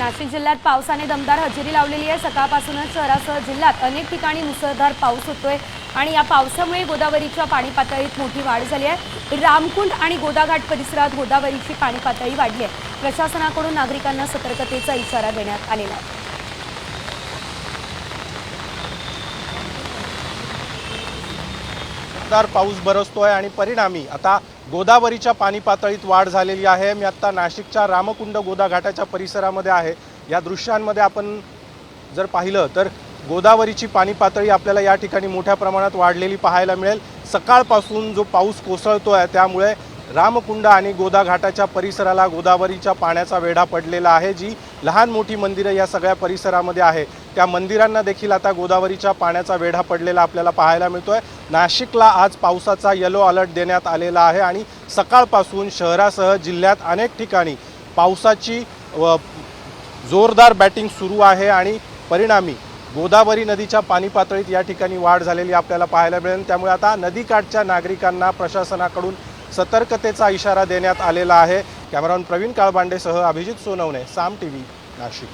नाशिक जिल्ह्यात पावसाने दमदार हजेरी लावलेली आहे. सकाळपासूनच शहरासह जिल्ह्यात अनेक ठिकाणी मुसळधार पाऊस होतोय आणि या पावसामुळे गोदावरीच्या पाणी पातळीत मोठी वाढ झाली आहे. रामकुंड आणि गोदाघाट परिसरात गोदावरीची पाणी पातळी वाढली आहे. प्रशासनाकडून नागरिकांना सतर्कतेचा इशारा देण्यात आलेला आहे. जोरदार पाऊस बरसतोय आणि परिणामी आता गोदावरीच्या पाणी पातळीत वाढ झालेली आहे. मी आत्ता नाशिकच्या रामकुंड गोदा घाटाच्या परिसरामध्ये आहे. या दृश्यांमध्ये आपण जर पाहिलं तर गोदावरीची पाणी पातळी आपल्याला या ठिकाणी मोठ्या प्रमाणात वाढलेली पाहायला मिळेल. सकाळपासून जो पाऊस कोसळतो आहे त्यामुळे रामकुंड आणि गोदा घाटाच्या परिसराला गोदावरीच्या पाण्याचा वेढा पडलेला आहे जी लहान मोठी मंदिरं या सगळ्या परिसरामध्ये आहे. त्या मंदिरांना देखील आता गोदावरीच्या पाण्याचा वेढा पडलेला आपल्याला पाहायला मिळतोय. नाशिकला आज पावसाचा येलो अलर्ट देण्यात आलेला आहे आणि सकाळपासून शहरासह जिल्ह्यात अनेक ठिकाणी पावसाची व जोरदार बॅटिंग सुरू आहे आणि परिणामी गोदावरी नदीच्या पाणी पातळीत या ठिकाणी वाढ झालेली आपल्याला पाहायला मिळेल. त्यामुळे आता नदीकाठच्या नागरिकांना प्रशासनाकडून सतर्कतेचा इशारा देण्यात आलेला आहे. कॅमेरामन प्रवीण काळबांडेसह अभिजित सोनवणे साम टी व्ही नाशिक.